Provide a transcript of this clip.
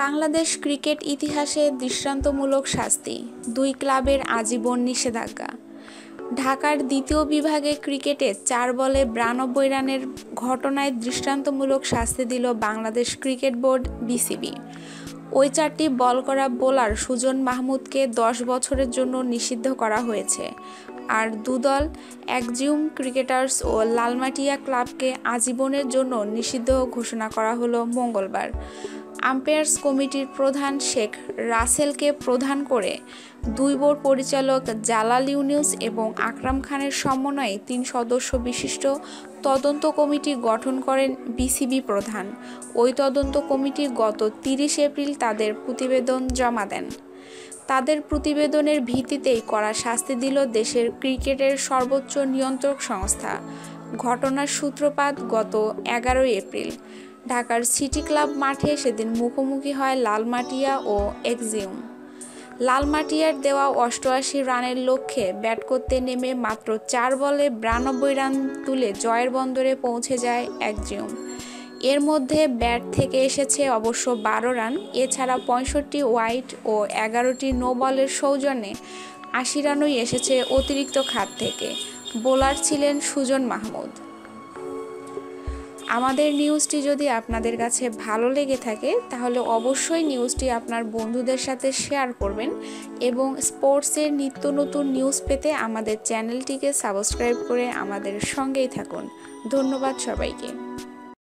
Bangladesh cricket ইতিহাসে দৃষ্টান্তমূলক শাস্তি, দুই ক্লাবের আজীবন নিষেধাজ্ঞা। ঢাকার দ্বিতীয় বিভাগে ক্রিকেটে চার বলে বিরানব্বই রানের ঘটনায় দৃষ্টান্তমূলক শাস্তি দিল বাংলাদেশ ক্রিকেট বোর্ড বিসিবি। ওই চারটি বল করা বোলার সুজন মাহমুদকে দশ বছরের জন্য নিষিদ্ধ করা হয়েছে। আর দুদল একজিউম ক্রিকেটার্স ও লালমাটিয়া ক্লাবকে আজীবনের জন্য নিষিদ্ধ ঘোষণা করা হলো মঙ্গলবার। আম্পায়ার্স কমিটির প্রধান শেখ রাসেলকে প্রধান করে দুই বোর্ড পরিচালক জালাল ইউনিউস এবং আকরাম খানের সমন্বয়ে তিন সদস্য বিশিষ্ট তদন্ত কমিটি গঠন করেন বিসিবি প্রধান। ওই তদন্ত কমিটি গত তিরিশ এপ্রিল তাদের প্রতিবেদন জমা দেন। তাদের প্রতিবেদনের ভিত্তিতেই করা শাস্তি দিল দেশের ক্রিকেটের সর্বোচ্চ নিয়ন্ত্রক সংস্থা। ঘটনার সূত্রপাত গত এগারোই এপ্রিল। ঢাকার সিটি ক্লাব মাঠে সেদিন মুখোমুখি হয় লালমাটিয়া ও এক্সিউম। লালমাটিয়ার দেওয়া অষ্টআশি রানের লক্ষ্যে ব্যাট করতে নেমে মাত্র চার বলে বিরানব্বই রান তুলে জয়ের বন্দরে পৌঁছে যায় একজিউম এর মধ্যে ব্যাট থেকে এসেছে অবশ্য বারো রান, এছাড়া পঁয়ষট্টি ওয়াইড ও এগারোটি নো বলের সৌজন্যে আশি রানই এসেছে অতিরিক্ত খাত থেকে। বোলার ছিলেন সুজন মাহমুদ। আমাদের নিউজটি যদি আপনাদের কাছে ভালো লেগে থাকে, তাহলে অবশ্যই নিউজটি আপনার বন্ধুদের সাথে শেয়ার করবেন এবং স্পোর্টসের নিত্য নতুন নিউজ পেতে আমাদের চ্যানেলটিকে সাবস্ক্রাইব করে আমাদের সঙ্গেই থাকুন। ধন্যবাদ সবাইকে।